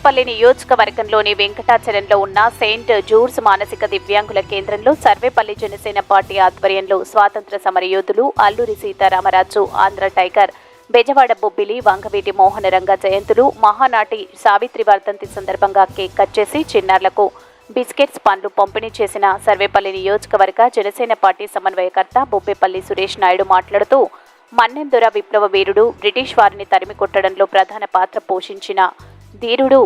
తాడేపల్లి నియోజకవర్గంలోని వెంకటాచలంలో ఉన్న సెయింట్ జూర్స్ మానసిక దివ్యాంగుల కేంద్రంలో సర్వేపల్లి జనసేన పార్టీ ఆధ్వర్యంలో స్వాతంత్ర సమరయోధులు అల్లూరి సీతారామరాజు ఆంధ్ర టైగర్ బెజవాడ బొబ్బిలి వంగవీటి మోహనరంగ జయంతులు మహానాటి సావిత్రి వర్ధంతి సందర్భంగా కేక్ కట్ చేసి చిన్నారులకు బిస్కెట్స్ పండ్లు పంపిణీ చేసిన సర్వేపల్లి నియోజకవర్గ జనసేన పార్టీ సమన్వయకర్త బొబ్బేపల్లి సురేష్ నాయుడు మాట్లాడుతూ మన్నెందొర విప్లవ వీరుడు బ్రిటిష్ వారిని తరిమి కొట్టడంలో ప్రధాన పాత్ర పోషించిన ధీరుడు.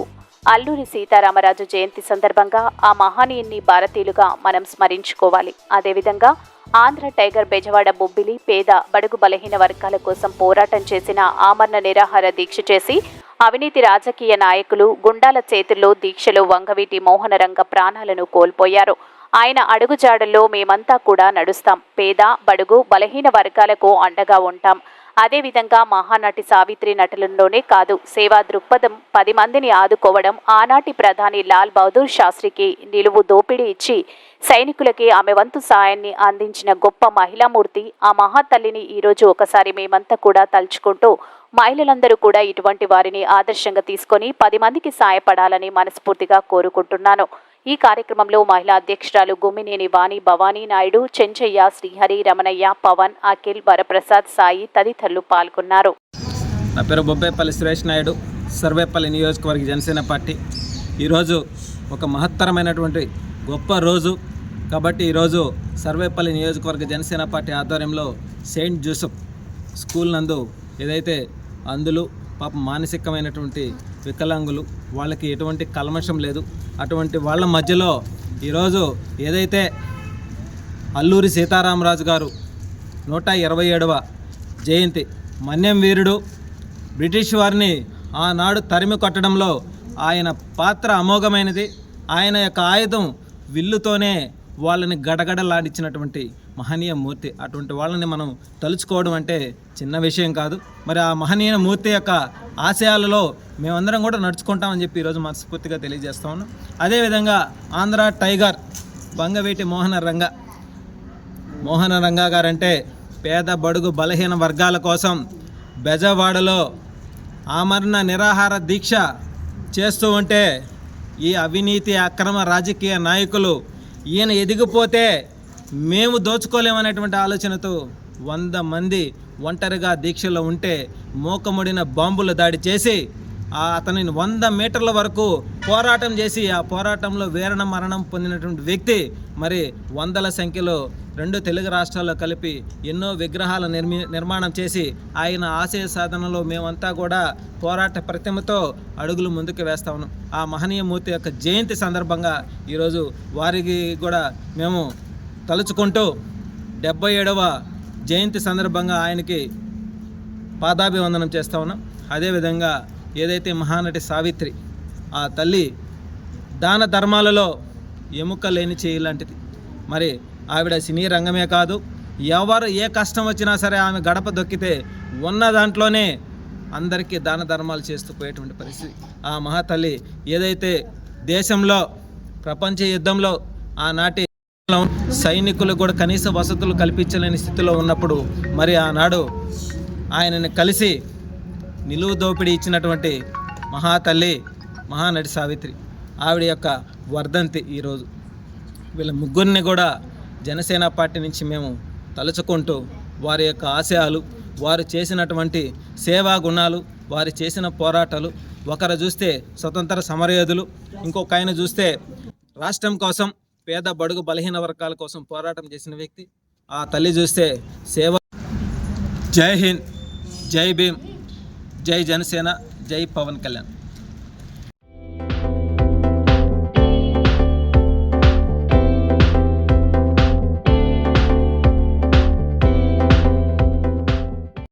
అల్లూరి సీతారామరాజు జయంతి సందర్భంగా ఆ మహానీయుని భారతీయులుగా మనం స్మరించుకోవాలి. అదేవిధంగా ఆంధ్ర టైగర్ బెజవాడ బొబ్బిలి పేద బడుగు బలహీన వర్గాల కోసం పోరాటం చేసిన ఆమరణ నిరాహార దీక్ష చేసి అవినీతి రాజకీయ నాయకులు గుండాల చేతుల్లో దీక్షలో వంగవీటి మోహనరంగ ప్రాణాలను కోల్పోయారు. ఆయన అడుగుజాడల్లో మేమంతా కూడా నడుస్తాం. పేద బడుగు బలహీన వర్గాలకు అండగా ఉంటాం. అదేవిధంగా మహానటి సావిత్రి నటులలోనే కాదు సేవా దృక్పథం పది మందిని ఆదుకోవడం ఆనాటి ప్రధాని లాల్ బహదూర్ శాస్త్రికి నిలువు దోపిడీ ఇచ్చి సైనికులకి ఆమె వంతు సాయాన్ని అందించిన గొప్ప మహిళామూర్తి ఆ మహాతల్లిని ఈరోజు ఒకసారి మేమంతా కూడా తలుచుకుంటూ మహిళలందరూ కూడా ఇటువంటి వారిని ఆదర్శంగా తీసుకొని పది మందికి సాయపడాలని మనస్ఫూర్తిగా కోరుకుంటున్నాను. ఈ కార్యక్రమంలో మహిళా అధ్యక్షురాలు గుమ్మినేని వాణి భవానీ నాయుడు చెంచయ్య శ్రీహరి రమణయ్య పవన్ అఖిల్ వరప్రసాద్ సాయి తదితరులు పాల్గొన్నారు. నా పేరు బొబ్బేపల్లి సురేష్ నాయుడు సర్వేపల్లి నియోజకవర్గ జనసేన పార్టీ. ఈరోజు ఒక మహత్తరమైనటువంటి గొప్ప రోజు. కాబట్టి ఈరోజు సర్వేపల్లి నియోజకవర్గ జనసేన పార్టీ ఆధ్వర్యంలో సెయింట్ జోసెఫ్ స్కూల్ నందు ఏదైతే అందులో పాప మానసికమైనటువంటి వికలాంగులు వాళ్ళకి ఎటువంటి కల్మషం లేదు. అటువంటి వాళ్ళ మధ్యలో ఈరోజు ఏదైతే అల్లూరి సీతారామరాజు గారు నూట ఇరవై ఏడవ జయంతి మన్యం వీరుడు బ్రిటిష్ వారిని ఆనాడు తరిమి కొట్టడంలో ఆయన పాత్ర అమోఘమైనది. ఆయన యొక్క ఆయుధం విల్లుతోనే వాళ్ళని గడగడలాడించినటువంటి మహనీయ మూర్తి. అటువంటి వాళ్ళని మనం తలుచుకోవడం అంటే చిన్న విషయం కాదు. మరి ఆ మహనీయ మూర్తి యొక్క ఆశయాలలో మేమందరం కూడా నడుచుకుంటామని చెప్పి ఈరోజు మనస్ఫూర్తిగా తెలియజేస్తా ఉన్నాం. అదేవిధంగా ఆంధ్ర టైగర్ బంగవీటి మోహన రంగ మోహన రంగ గారంటే పేద బడుగు బలహీన వర్గాల కోసం బెజవాడలో ఆమరణ నిరాహార దీక్ష చేస్తూ ఉంటే ఈ అవినీతి అక్రమ రాజకీయ నాయకులు ఈయన ఎదిగిపోతే మేము దోచుకోలేమనేటువంటి ఆలోచనతో వంద మంది ఒంటరిగా దీక్షలో ఉంటే మోకముడిన బాంబులు దాడి చేసి అతనిని వంద మీటర్ల వరకు పోరాటం చేసి ఆ పోరాటంలో వీరణ మరణం పొందినటువంటి వ్యక్తి మరి వందల సంఖ్యలో రెండు తెలుగు రాష్ట్రాల్లో కలిపి ఎన్నో విగ్రహాల నిర్మి నిర్మాణం చేసి ఆయన ఆశయ సాధనలో మేమంతా కూడా పోరాట ప్రతిమతో అడుగులు ముందుకు వేస్తా ఉన్నాం. ఆ మహనీయ మూర్తి యొక్క జయంతి సందర్భంగా ఈరోజు వారికి కూడా మేము తలుచుకుంటూ డెబ్బై ఏడవ జయంతి సందర్భంగా ఆయనకి పాదాభివందనం చేస్తా ఉన్నాం. అదేవిధంగా ఏదైతే మహానటి సావిత్రి ఆ తల్లి దాన ధర్మాలలో ఎముక లేని చేయి లాంటిది. మరి ఆవిడ సినీ రంగమే కాదు ఎవరు ఏ కష్టం వచ్చినా సరే ఆమె గడప దొక్కితే ఉన్న దాంట్లోనే అందరికీ దాన ధర్మాలు చేస్తూ పోయేటువంటి పరిస్థితి. ఆ మహాతల్లి ఏదైతే దేశంలో ప్రపంచ యుద్ధంలో ఆనాటి సైనికులు కూడా కనీస వసతులు కల్పించలేని స్థితిలో ఉన్నప్పుడు మరి ఆనాడు ఆయనని కలిసి నిలువు దోపిడీ ఇచ్చినటువంటి మహాతల్లి మహానటి సావిత్రి. ఆవిడ యొక్క వర్ధంతి ఈరోజు. వీళ్ళ ముగ్గురిని కూడా జనసేన పార్టీ నుంచి మేము తలుచుకుంటూ వారి యొక్క ఆశయాలు వారు చేసినటువంటి సేవా గుణాలు వారు చేసిన పోరాటాలు ఒకరు చూస్తే స్వతంత్ర సమరయోధులు ఇంకొక ఆయన చూస్తే రాష్ట్రం కోసం పేద బడుగు బలహీన వర్గాల కోసం పోరాటం చేసిన వ్యక్తి. ఆ తల్లి చూస్తే సేవ. జై హింద్ జై భీమ్. జై జనసేన జై పవన్ కళ్యాణ్.